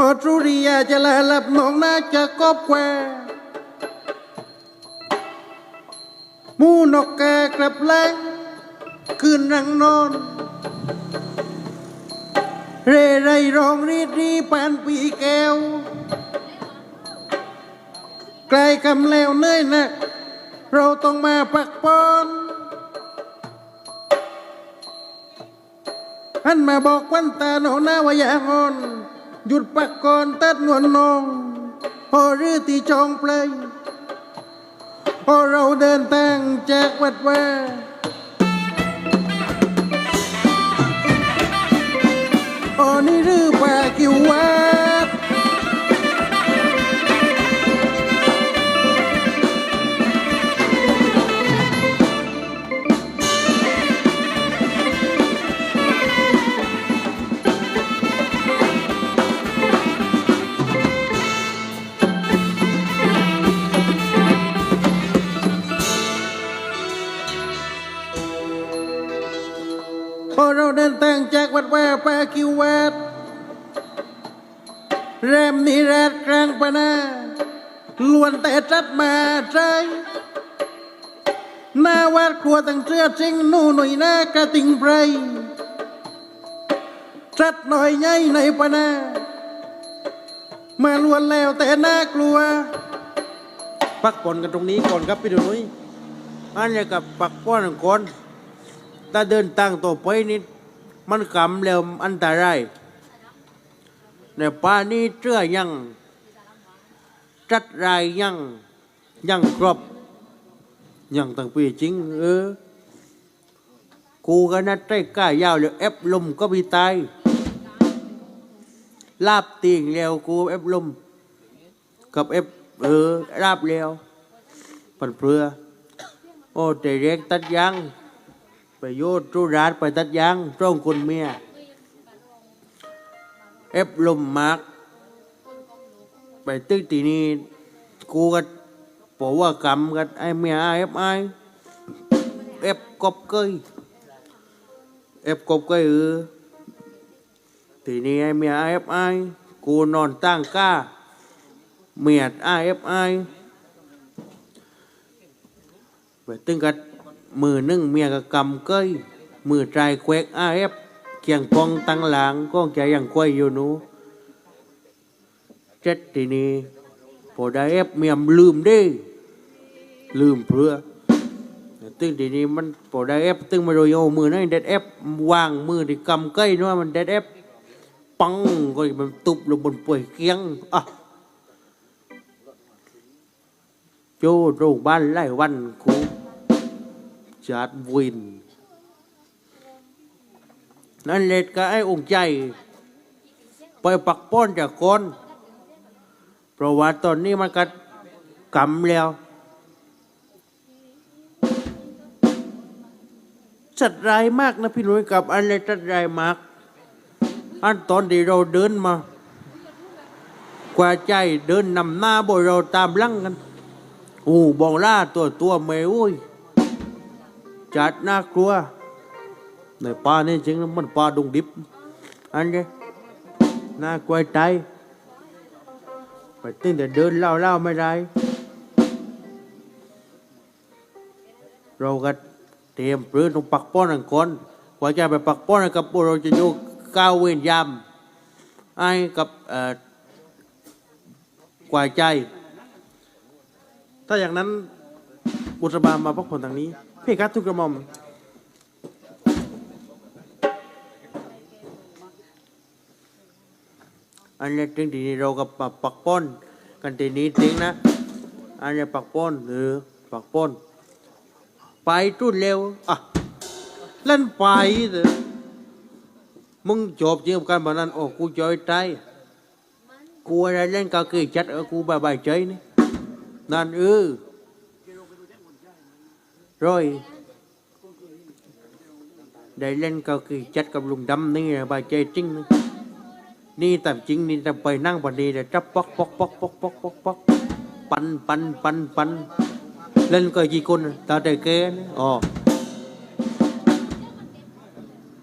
พอทรุริยาจะลาหลับน้องน่าจะกอบแควมูนกแกกลับแรงคืนรังนอน เรไรร้องรีดรีปานปีแก้วไกลคำแล้วเนื่อยนะเราต้องมาปักปอนหันมาบอกวันตาโนหน้าวายางอน หยุดปักก่อนตัดงวนนองพอรื้อตีจองเปลยพอเราเดินทางจากวัดว่าโอ้นี่หรือป่ากิววัด วัดครัวตั้งเสื้อจริงนู่นหน่อยหน้ากระติงไพรจัดหน่อยใหญ่ในปนามาล้วนแล้วแต่น่ากลัว ปักปนกันตรงนี้ก่อนครับพี่ดุนุ้ยอันนี้กับปักป้อนก่อนถ้าเดินทางต่อไปนี่มันกำแล้วอันตรายในป่านี้เชื่อยังจัดรายยังยังครบ ยังตั้งปีจริง เออ กูก็นัดใกล้ก้ายาวเลยเอฟลมก็มีตายลาบติ่งแล้วกูเอฟลม กับเอฟเออราบแล้วปันเปลือ โอ้แต่เรียกตัดยังไปโยดจุราดไปตัดยังตรงคนเมียเอฟลมมากไปตึกตีนี้กูก็ บอกว่ากรรมกันไอ้เมียเอฟไอเอฟกบเกยเอฟกบเกยเออทีนี้ไอ้เมียเอฟไอกูนอนตั้งก้าเมียดไอเอฟไอไปตึงกัดมือนึ่งเมียกับกำเกยมือใจแควกไอเอฟเกียงปองตั้งหลังก็ใจยังควยอยู่นูเจ็ดทีนี้พอได้เอฟเมียมลืมเดิ ลืมเพื่อตึ้งทีนี้มันพอได้เอฟตึ้งมาโดยโยมือนั่นเด็ดเอฟวางมือที่กำใกล้นู้นมันเด็ดเอฟปังก็มันตุบลงบนป่วยเกียงอะโจโรงบ้านไล่วันคูจัดวิน นั่นเล็ดก็ไอ้องค์ใจ ไปปักป้อนจากคนเพราะว่าตอนนี้มันก็กำแล้ว จัดรายมากนะพี่หนุ่ยกับอะไรจัดรายมาก อันตอนที่เราเดินมา กว่าใจเดินนำหน้าบ่เราตามลังกันโอ้บองล่าตัวตัวเมย์อุ้ยจัดน่ากลัวในป่านี่จริงมันป่าดงดิบ อันนี้น่ากลัวใจไปติ้งแต่เดินเล่าเล่าไม่ได้เราก็ เตรียมปืนตรงปักป้อนอังก่อนกว่าจะไปปักป้อนกับพวกเราจะอยู่ก้าวเวียนยามไอ้กับเอ่อกว่าใจ ถ้าอย่างนั้นบุตรบามาพักผ่อนทางนี้พี่ครับทุกกระหม่อมอันนี้ถึงทีนี้เรากับปักป้อน กันทีนี้จริงนะ อันนี้ปักป้อนหรือปักป้อน ไปจุดเร็วอะเล่นไปเถอะมึงจบจริงกับการแบบนั้นโอ้กูจอยใจกูอะไรเล่นกาเกยจัดเออกูบายบาย เล่นกาเกยจัดกับลุงดำนี่บายใจจริงนะนี่แต่จริงนี่แต่ไปนั่งพอดีแต่จับปอกปอกปอกปอกปอกปอกปอกปันปันปันปันเก็กี่คนตาแต่แกนอ๋อ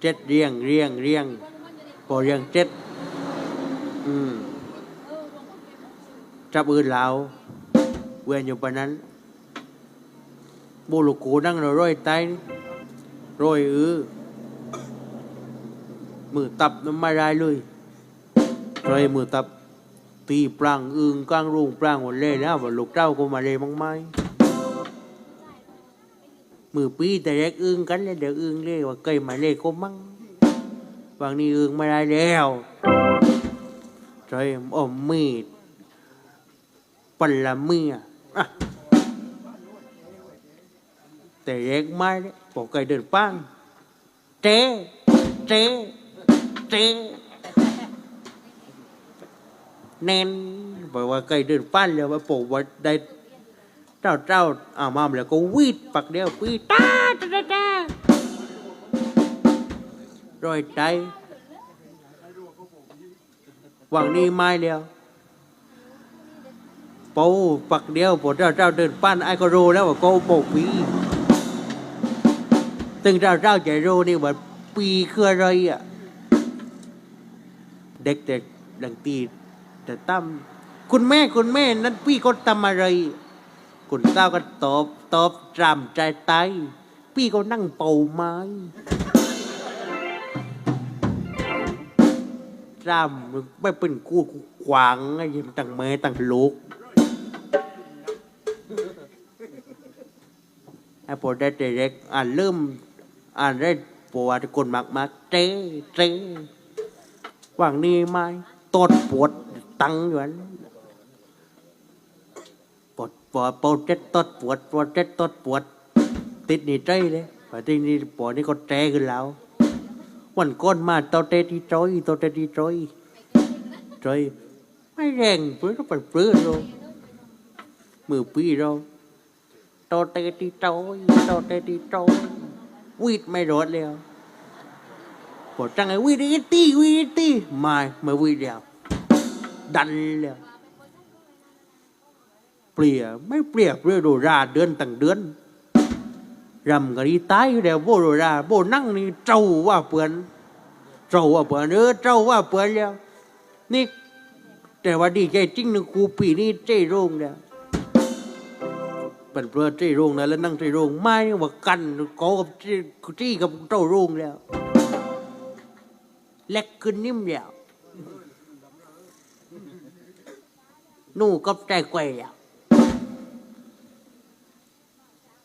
เจ็ดเรียงเรียงเรียงพอเรียงเจ็ดอืมจับอื่นแล้วเวียนอยู่ปานนั้นบูลูกกูนั่งราร้อยไตร้อยเออมือตับน้ำไม่ได้เลยร้อยมือตับตีปรางอึงกลางรุงปรางหมดเลยแล้วว่าลูกเจ้าก็มาเลยมั้งไหม มือปีแต่แรกอึงกันเลยเดี๋ยวอึงเลยว่าเคยมาเลยก็มั่งบางนี้อึงไม่ได้แล้วใจอมมีดปัละเมียอะแต่แรกไม่เลยบอกเคยเดินป้างเจ๊เจ๊เจ๊แน่นบอกว่าเคยเดินปั้นแล้วว่าปู่ว่าได้ เจ้าเจ้าอ่ามาแล้วก็วีดปักเดียววีดตาตาตาตารอยใจหวังนี้ไม่แล้วปูปักเดียวปู่เจ้าเจ้าเดินปั้นไอ้ก็รู้แล้วว่าก็ปู่ปีตึงเจ้าเจ้าใจรู้นี่ว่าปีคืออะไรอะเด็กๆดังตีแต่ตั้มคุณแม่คุณแม่นั้นพี่ก็ทำอะไร คุณเต้าก็ตอบตอบจำใจไตพี่ก็นั่งเป่าไม้จำไม่เป็นกูกูขวางไอ้ยิมตั้งแม่ตั้งลูกไอ้พอได้เด็กอ่านเริ่มอ่านได้ปวดคนมากมากเจ๊เจ๊ว่างนี้ไหมตดปวดตังอยู่อัน ปวดปวดปวดเจ็ดตดปวดปวดเจ็ดตดปวด ติดนี่ใจเลยพอที่นี่ปวดนี่ก็แตขึ้นแล้ววันก้อนมาตอเตที่จอยตอเตที่จอยจอยไม่แรงเพื่อก็เป็นเพื่อนเรามือปีเราตอเตที่จอยตอเตที่จอยวีดไม่รอดแล้วปวดจังไงวีดอีตีวีดอีตีไม่ไม่วีดแล้วดันแล้ว เปลี่ยไม่เปลี่ยเปลี่ยโดราเดือนตั้งเดือนรำกันดีตายแล้วโบโดราโบนั่งนี่เจ้าว่าเปือนเจ้าว่าเปือนเออเจ้าว่าเปือนแล้ว นี่แต่ว่าดีใจจริงนึงครูปีนี้ใจโรงแล้วเป็นเพื่อใจโรงนะแล้วนั่งใจโรงไม่ว่ากันก็กับจี้กับเจ้าโรงแล้วเล็กขึ้นนิ่มแล้วนู่ก็ใจแกว่แล้ว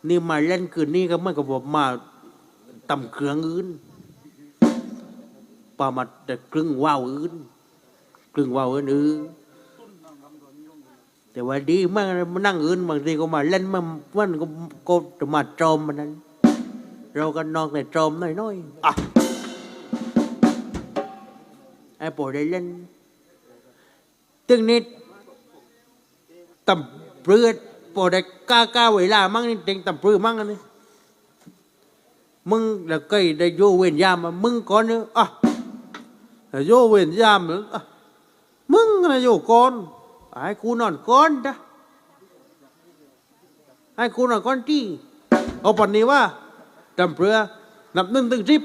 นี่มาเล่นคืนนี้ก็เมื่อนกับผมมาตำเครื่องอื่นปามาแต่ครึ่งว่าวอื่นครึ่งว่าวอื่นอื่นแต่ว่าดีมากมานั่งอื่นบางทีก็มาเล่นมันมันก็ก็จะมาจอมมันนั้น เราก็นอนแต่จอมน้อยๆอะไอ้ปอได้เล่นตึงนิดตำเปลือ ปอได้ก้าก้าเวลามั่งนี่เต็งตำเปลือมั่งอันนี้มึงแล้วก็ได้โยเวนยามมามึงก่อนเนอะอะโยเวนยามอะอะมึงนะโยก่อนให้กูนอนก่อนจ้ะให้กูนอนก่อนที่เอาปันนี้ว่าตำเปลือนับหนึ่งตึงสิบ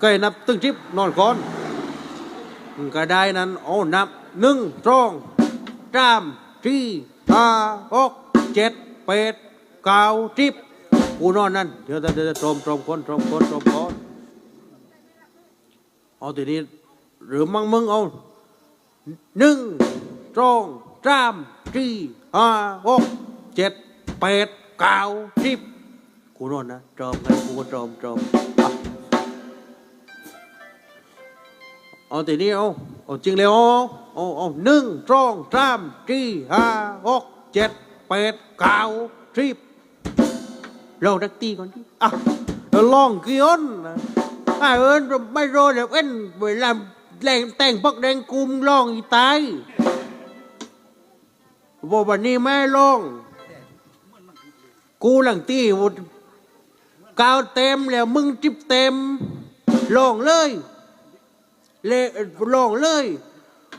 ก็ให้นับตึงสิบนอนก่อนก็ได้นั้นเอานับหนึ่งสองสามสี่ห้าหก เจ็ดแปดเก้าสิบกูนอนนั่นเดี๋ยวเดี๋ยวเดี๋ยวตรมตรมคนตรมคนตรมคนเอาทีนี้หรือมั่งมึงเอาหนึ่งสองสามสี่ห้าหกเจ็ดแปดเก้าสิบกูนอนนะตรมกันกูก็ตรมตรมเอาทีนี้เอาเอาจริงเลยเอาเอาเอาหนึ่งสองสามสี่ห้าหกเจ็ด แปดเก้าสิบเราดักตีก่อนที่อะเราลองกี่อนนะอ่าเอิญไม่รอเดี๋ยวเอ็นเวลาแรงแต่งปักแดงกุมลองอีตายบอกวันนี้ไม่ลอง กูหลังตีกาวเต็มแล้วมึงจิบเต็มลองเลยเลลองเลย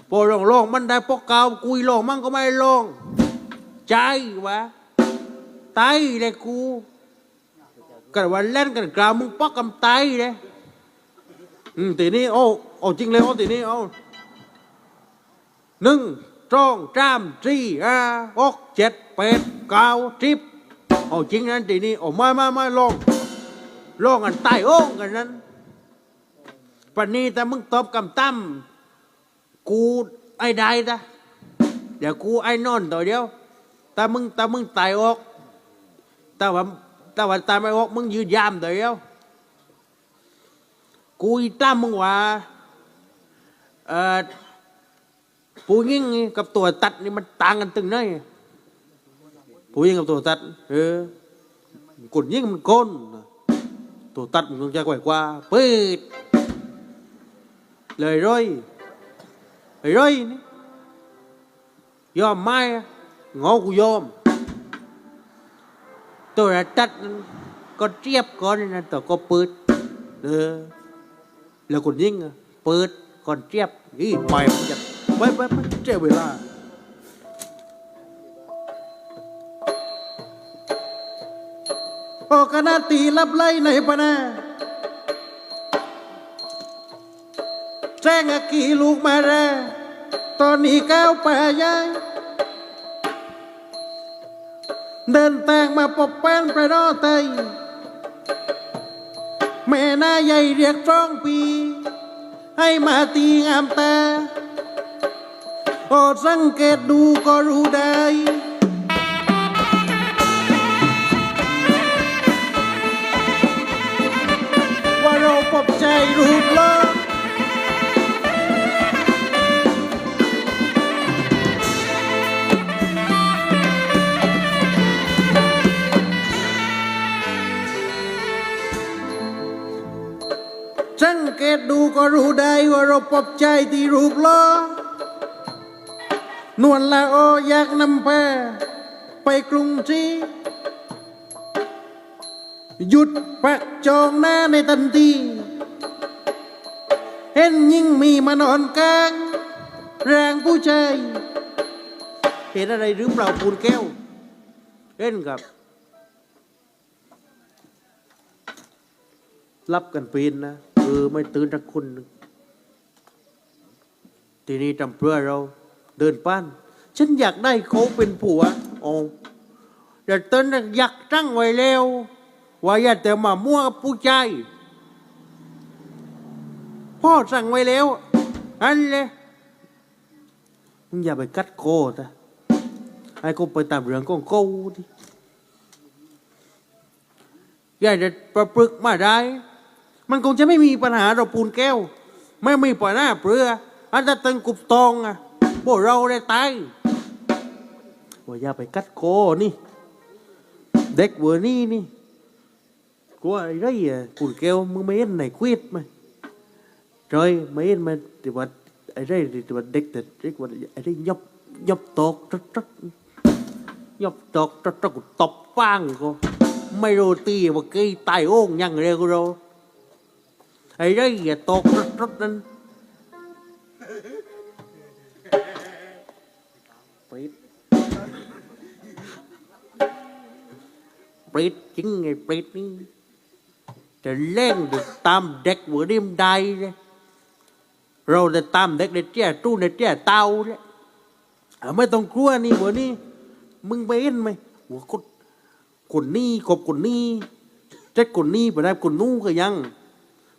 พอลองลองมันได้ปอกกาวกุยลองมันก็ไม่ลอง ใจวะไตเลยกูกันวันเล่นกันกลาวมึงปอกกำไตเลยอืมตีนี้โอ้โอ้จริงเลยโอ้ตีนี้โอ้หนึ่งจ้องจามสี่ห้าหกเจ็ดแปดเก้าสิบเอาจริงนั้นทีนี้เอาไม่ไม่ไม่ลองลองกันใต้โอ่งกันนั้นปนนี้แต่มึงตอบคำตั้มกูไอ้ได้ตะเดี๋ยวกูไอ้นอนตัวเดียว แต่มึงแต่มึงตายออกแต่ว่าแต่ว่าตายไม่ออกมึงยืนยามตัวเดียวกูอีตั้มมึงว่าเอ่อผู้หญิงกับตัวตัดนี่มันต่างกันตึงไหนผู้หญิงกับตัวตัดเออกดยิงมันก้นตัวตัดมันคงจะกว่าว่าปิดเลยร้อยเลยร้อยนี่ยอมไหมอะ งอกูยอมตัวตัดนั้นก็เทียบก่อนนะตัวก็เปิดเออแล้วกดยิงเปิดก่อนเทียบอีไปมันจะไปไปไปเจ้าเวลาโอ้คณะตีรับไล่ในปะนะแจ้งอกี่ลูกมาแรตอนนี้ก้าวป่ายาย เดินแตงมาปบแป้นไปรอไตแม่หน้าใหญ่เรียกจ้องปี ให้มาตีงามตาโปรดสังเกตดูก็รู้ได้ว่าเราปบใจรูปล้อ สังเกตดูก็รู้ได้ว่าเราปบใจที่รูปล้อนวลละโออยากนำแพาไปกรุงศรีหยุดปักจองหน้าในทันทีเห็นยิ่งมีมานอนกลางแรงผู้ชายเห็นอะไรหรือเปล่าปูนแก้วเห็นครับรับกันปีนนะ เออไม่ตื่นสักคนหนึ่งทีนี้จำเพื่อเราเดินป้าน ฉันอยากได้เขาเป็นผัวโอ้แต่ตอนนั้นอยากตั้งไว้แล้ว ว่าอย่าแต่มามั่วกับผู้ชายพ่อสั่งไว้แล้ว อันเลยมึงอย่าไปกัดโคตะไอ้กูไปตามเรื่องของกูดิอย่าจะประปรึกมาได้ มันคงจะไม่มีปัญหาเราปูนแก้ว ไม่มีปัญหาเปลืออันจะตึงกุบตองอะพวกเราได้ตายว่าอย่าไปกัดคอนี่ เด็กเวอร์นี่นี่กลัวอะไรอะกุนแก้วมึงไม่เห็นไหนควิดไหม trời ไม่เห็นไมแต่ว่าไอ้ไรแต่ว่าเด็กแต่เด็กว่าไอ้ไรยบยบตกจัดจัดยบตกจัดจัดกูตบปังกูไม่รู้ตีว่ากี่ตายโอ่งยังเร็วกูรู้ ไอ้ไรอย่าตกจัดจัดนั่นปิดปิดจริงไงปิดนี่จะเล่นจะตามเด็กหัวริมใดเลยเราจะตามเด็กในเจ้าตู้ในเจ้าเตาเลยไม่ต้องกลัวนี่หัวนี่มึงไปเห็นไหมหัวคนคนนี้กบคนนี้เจ็ดคนนี้ไปได้คนนู้นก็ยัง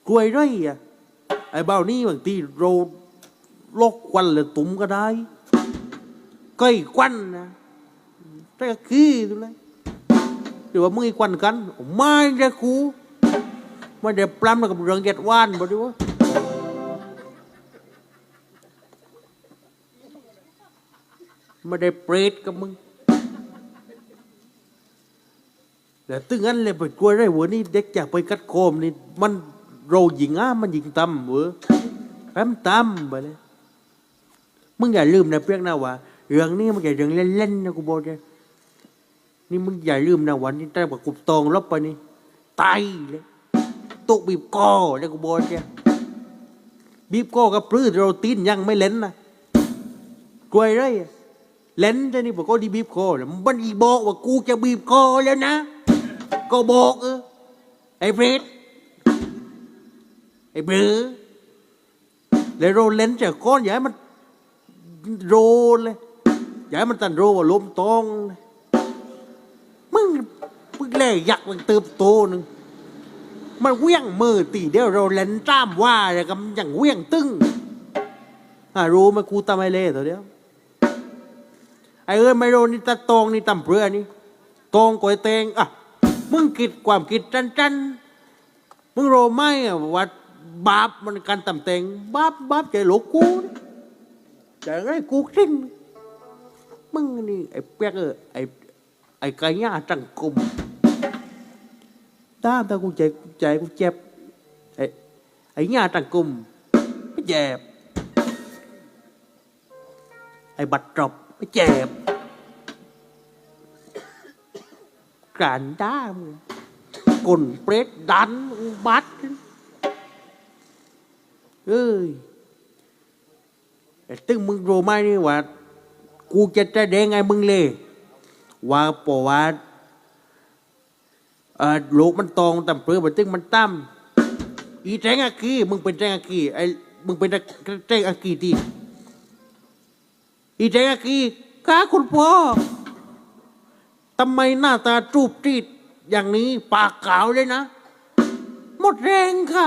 กล้วยไรอะไอ้บ้านี่บางทีเราลกควันหรือตุ่มก็ได้ก้อควันนะแต่ขี้ดูเลยหรือว่ามึงควันกันไม่ได้คูไม่ได้ปล้ำกับเรื่องเจ็ดวันบ่ดีวะไม่ได้เปรตกับมึงแล้วตึงงั้นเลยไปกลัวได้หัวนี่เด็กจากไปกัดโคมนี่มัน เรายิงอะมันยิงตำเว้ยแอมตำไปเลยมึงอย่าลืมนะเพียงนะว่าเรื่องนี้มันจะเรื่องเล่นๆนะกูบอกเลยนี่มึงอย่าลืมนะวันนี้ได้กับกุบตองลบไปนี่ตายเลยตุกบีบคอเลยกูบอกเลยบีบคอกับปลื้ดเราตีนยังไม่เล่นนะกล้วยไรเล่นจะนี่บอกก็ดีบีบคอแล้วมันอีบอกว่ากูจะบีบคอแล้วนะ ก็บอกเออไอ้เบร อ้เบรอแล้วเราเลนจากก้อนอย่าให้มันโรเลยอย่าให้มันตันโรว่าล้มตองมึงมึงแล่ยักมันเติบโตหนึ่งมันเวี้ยงมือตีเดียวเราเลนจ้ามว่าอะไรกันอย่างเวี้ยงตึ้งอ่ารู้ไหมกูตามไอเล่ตัวเดียวไอ้เอ้ยไม่รู้นี่ตาตองนี่ตำเปลือนี่ตองก๋วยเตงอะมึงคิดความคิดจันจันมึงโรไหมอะว่า บาปมันการตำเตงบาปบาปใจหลกคู่ใจไงกูสิ้นมึงนี่ไอ้เปียกเออไอ้ไอ้กายาจังกุมตามตากูใจใจกูเจ็บไอ้ไอ้ญาจังกุมไม่เจ็บไอ้บัดจบไม่เจ็บการด้ามกลนเปรตดันอุบัติ เอ้ยต่ตึงมึงรู้ไหมนี่ว่า กูจะจะแดงไงมึงเลย ว่าปว่าเออโลกมันตองต่ำเปลือมันตึ้งมันตั้มอีแจงอากีมึงเป็นแจงอากีไอ้มึงเป็นแจงอากีทีอีแจงอากีข้าคุณพ่อทำไมหน้าตาจูบจีดอย่างนี้ปากขาวเลยนะ หมดแรงค่ะ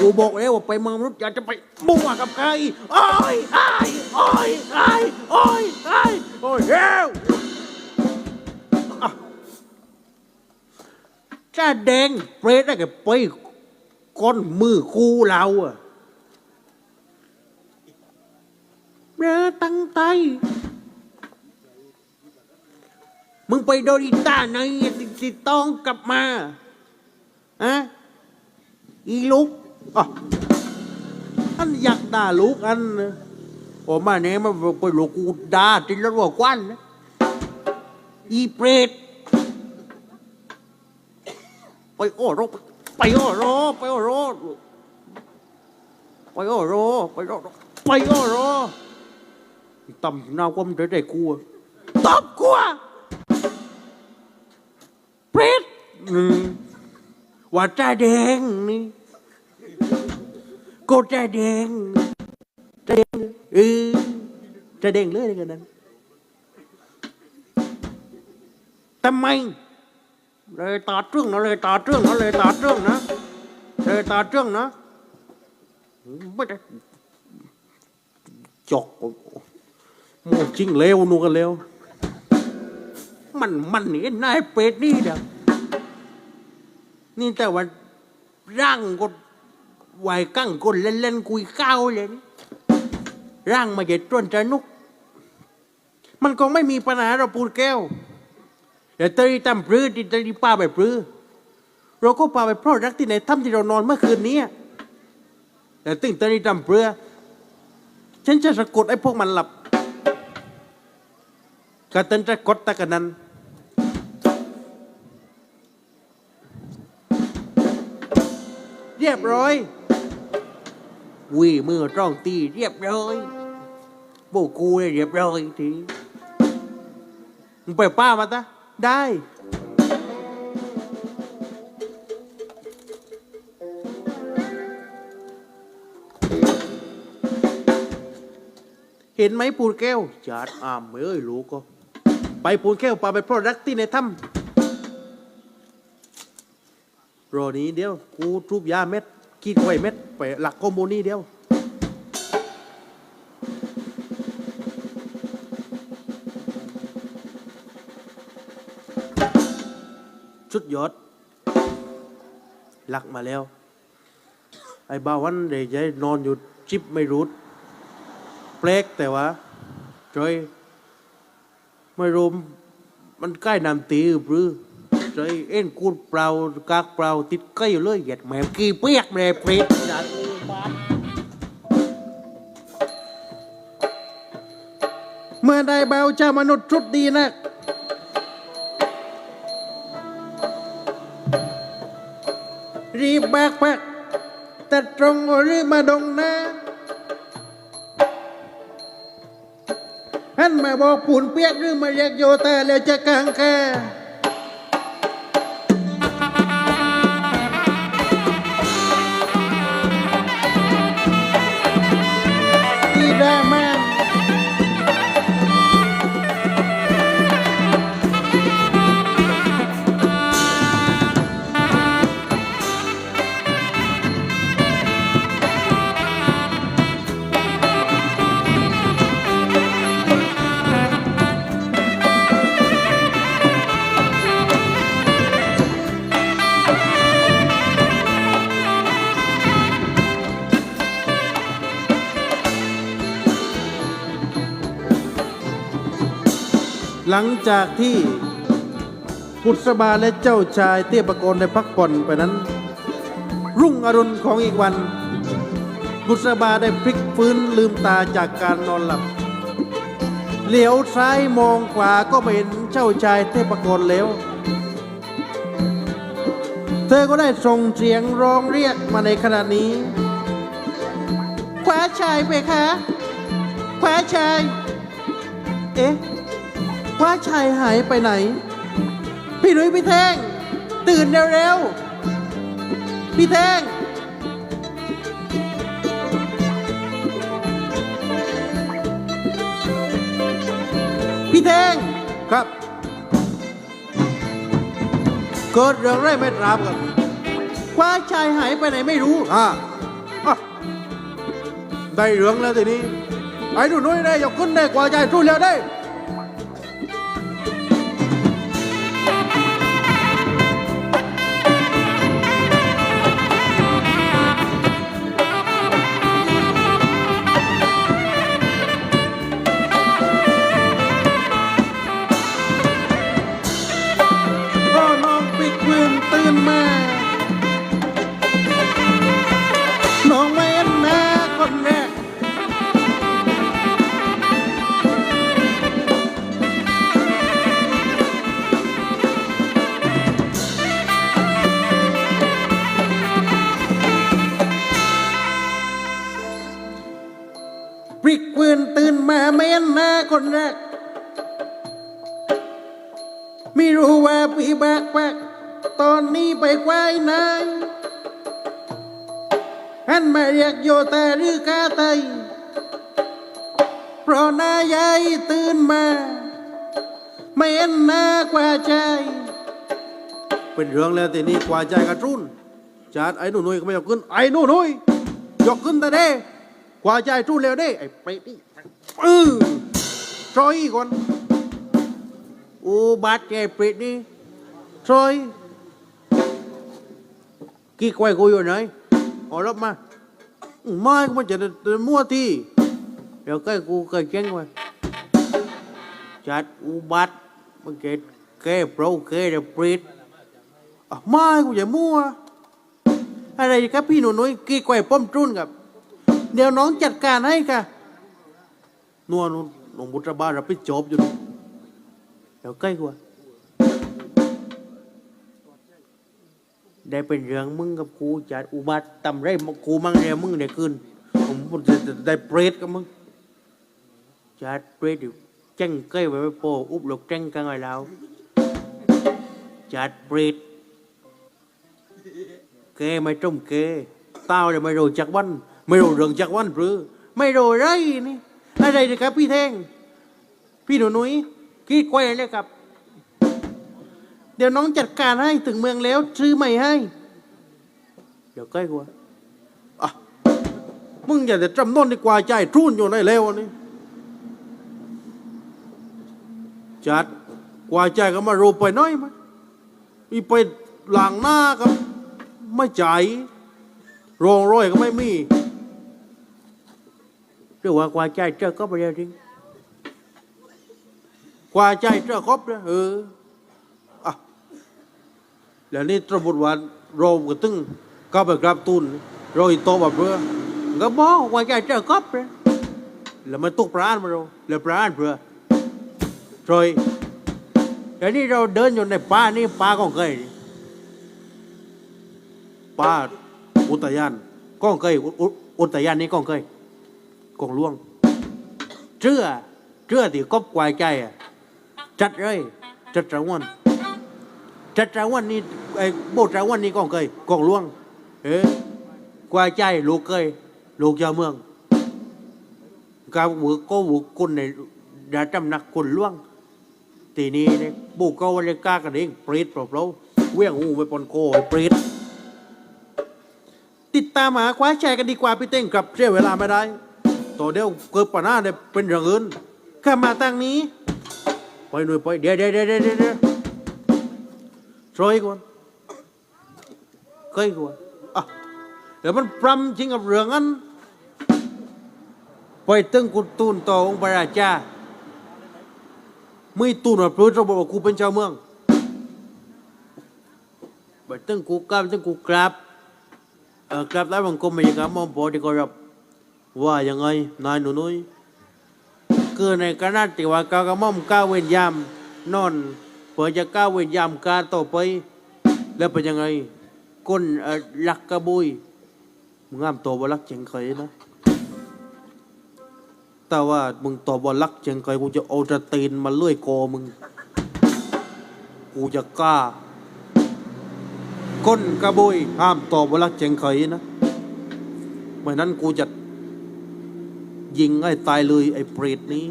กูบอกแล้วว่าไปเมืองมนุษย์อยากจะไปมั่วกับใครโอ้ยไอ้ยโอ้ยไอ้ยโอ้ยไอ้ยโอ้ยเฮวอะจ้าแดงเปรตได้กับไปก้นมือคู่เราอะเรือตั้งใจมึงไปโดริต้าในสิสิต้องกลับมาอะอีลูก อะอันอยากด่าลูกอันโอ้มาเนี่ยมันไปลูกกูด่าจรถว่าควันนะอีเปรตไปโอ้โรไปโอ้โรไปโอ้โรไปโอ้โรไปโอ้โรไปโอ้โรต่ำหน้าความเด็ดกูอะตบกูอะเปรตว่าจ้าแดงนี่ ก็จ้าแดงจ้าแดงเออจ้าแดงเลยกันนั้นทำไมเลยตาเรื่องนะเลยตาเรื่องนะเลยตาเรื่องนะเลยตาเรื่องนะไม่ได้จอกโมจริงเลวนูกันเลวมันมันนี่นายเป็ดนี่เด้อนี่แต่ว่าร่างก็ ไหวกั้งกนเล่นๆคุยก้าวเลยนี่ร่างมาเจ็ดต้นจะนุก มันคงไม่มีปัญหาเราปูดแก้วแต่ตรีตำปรือที่ตรีป้าไปปรือเราก็พาไปเพราะรักที่ไหนถ้ำที่เรานอนเมื่อคืนนี้แต่ตึงตรีตำเปรือฉันจะสะกดไอ้พวกมันหลับกระตันจะกดตะกันนั้นเรียบร้อย วีมือตร้องตีเรียบร้อยโบกูเนี่ยเรียบร้อยทีมึงไปป้ามาตะได้เห็นไหมปูนแก้วจาดอามเอ้ยลูกก็ ไปปูนแก้วปาไปโปรดักที่ในถ้ำรอนี้เดี๋ยว กูทุบยาเม็ด กีดไว้เม็ดไปหลักคอมโมนี่เดียว ชุดยอดหลักมาแล้ว ไอ้บ้าวันเดี๋ยวจะนอนอยู่จิบไม่รู้แปลกแต่ว่าจอยไม่รู้มันใกล้น้ำตีหรือ เลยเอ็นกูดเปล่ากากเปล่าติดใกล้อยู่เลยเหยียดแมวกี่เปียกแหมเปียกจัดเมื่อใดเบาเจ้ามนุษย์ชุดดีนักรีบแบกแบกแต่ตรงหรือมาดงนะหันมาบอกปูนเปียกหรือมาเรียกโยตาแล้วจะกางแค่ หลังจากที่บุษบาและเจ้าชายเตี้ยประโกนได้พักผ่อนไปนั้น รุ่งอรุณของอีกวัน บุษบาได้พลิกฟื้นลืมตาจากการนอนหลับ เหลียวซ้ายมองขวาก็ไม่เห็นเจ้าชายเทพกรแล้ว เธอก็ได้ส่งเสียงร้องเรียกมาในขณะนี้ขวาชายไปคะขวาชาย เอ๊ะ ว่าชายหายไปไหน พี่หนุ่ยพี่แท่ง ตื่นเร็วๆ พี่แท่ง พี่แท่ง ครับ เกิดเรื่องอะไรไม่ทราบกันว่าชายหายไปไหนไม่รู้ อ่าอะได้เรื่องแล้วทีนี้ ไอ้หนูนุ้ยได้ยกขึ้นได้กว่าใจทุ่นแล้วได้ ไปควายไหนหันมาเรียกโยตาหรือกาไตเพราะนายายตื่นมา ไม่เห็นหน้ากว่าใจ เป็นเรื่องแล้วแต่นี่กว่าใจกระตุ้นจัดไอ้หนูนุ้ยก็ไม่ยกขึ้นไอ้หนูนุ้ยยกขึ้นแต่เด้กว่าใจทุ่นแล้วเด้ไอ้ไปนี่เออทรอยก่อนอูบาดแกปริดนี่ซอย กี่ควายกูอยู่ไหนเอารบมาไม่กูจะมั่วที่เดี๋ยวใกล้กูเคยเจ๊งไว้จัดอูบัดมันเกตแกโปรแกเดปริดไม่กูจะมั่วอะไรครับพี่หนูน้อยกี่ควายป้อมจุนครับ เดี๋ยวน้องจัดการให้ค่ะนัวนุ่นหลวงบุตรบ้านรับผิดชอบอยู่เดี๋ยวใกล้กว่า ได้เป็นเรื่องมึงกับกูจัดอุบัติตำไรกูมั่งเรียมึงได้คืนผมจะได้เปรตกับมึงจัดเปรตอยู่แจ้งใกล้ไว้ไม่โปอุบหลกแจ้งกันไงแล้วจัดเปรตแกไม่ต้มแกตาวเลยไม่รู้จักวัน ไม่รู้เรื่องจักวันหรือไม่รู้ไรนี่อะไรนะครับพี่แท่งพี่หนูนุ้ยกี่กล้วยเลยครับ เดี๋ยวน้องจัดการให้ถึงเมืองแล้ว ซื้อใหม่ให้ เดี๋ยวใกล้กว่าอะมึงอย่าจะจำนนดีกว่าใจทุนอยู่ในแล้วนี่จัดกว่าใจก็มารูไปหน้อยมั้ยมีไปหลังหน้าก็ไม่ใจายโรงร้อยก็ไม่มีเรียกว่ากว่าใจเจอก็ไปเรียจริงกว่าใจเจ้าครบนะเอออะ แล้วนี่ตระบุวันโรมก็ตึงก็ไปกราบตุนโรยโตแบบเรือก็บอกว่าใจเจ้าครบนะแล้วมันตุกปราณมาเราแล้วปราณเพื่อโรยแล้วนี่เราเดินอยู่ในป่านี่ป่าของใครนี่าอุทยานก้องเคยอุอุทยานนี้ก้องเคยกองล่วงเชื่อเชื่อที่กบกวายใจอะจัดเลยจัดจังวัน จัดจังวันนี่ไอ้โบจังวันนี่ก้องเคยกองล่วง เอ๊กวาใจลูกเคยลูกเจ้าเมืองกาบุกก็บุกคนในดาจำนักคนล่วงทีนี้เนี่ยบุกก็วันเลกล้ากันเองปรีดเปล่าเวียงหูไปปนโกยปรีดติดตามหาคว้าแชร์กันดีกว่าพี่เต้งครับเสียเวลาไม่ได้ต่อเดี๋ยวเกิดปัญหาเนี่ยเป็นอย่างอื่นแค่มาตั้งนี้ไปหน่อยไปเดี๋ยวเดี๋ยวเดี๋ยวเดี๋ยว เดี๋ยวช่วยก่อนเคยก่อนอะเดี๋ยวมันปรำจริงกับเรื่องนั้นไปตึงกุดตูนต่อองค์พระราชาไม่ตูนว่าพระเจ้าบกูเป็นเจ้าเมืองบัดตึงกูกราบตึงกูกราบเออกราบแล้วบังคมไม่ยังกับมอมพอที่เขารับว่ายังไงนายหนูนุ้ยคือในขณะที่ว่าก้าวกระหม่อมก้าวเวรยามนอน เพื่อจะก้าวเวรยามการต่อไป แล้วเป็นยังไงก้นเอ่อลักกระบุยมึงงามตัวบ่ลักเจงเคยนะแต่ว่ามึงตอบว่ารักเชียงไกกูจะเอาจะตีนมาเลื่อยคอมึง กูจะกล้า ก้นกระบุยห้ามตอบว่ารักเชียงไกนะไม่นั้นกูจะยิงให้ตายเลยไอ้เปรตนี้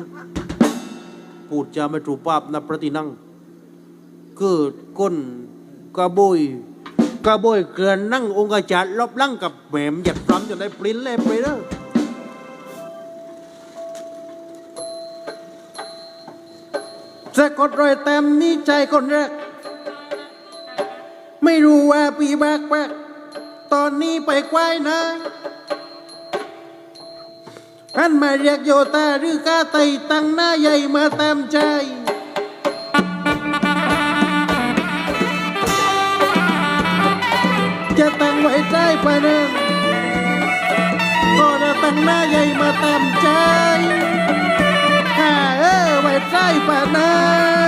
พูดจาไม่ถูกภาพนะพระที่นั่ง คือก้นกระบุยกระบุยเกินนั่งองค์อาจารย์ลบลั่งกับแหมหยัดพร้ำจนได้ปริ้นเลยเปรตเด้อสะกดรอยเต็มนี่ใจคนแรก ไม่รู้ว่าปีแบกแบกตอนนี้ไปควายนะอันมาเรียกโยตาหรือกาไตตั้งหน้าใหญ่มาเต็มใจ จะตั้งหน้าใหญ่มาเต็มใจข้าเออไว้ใจปะนะ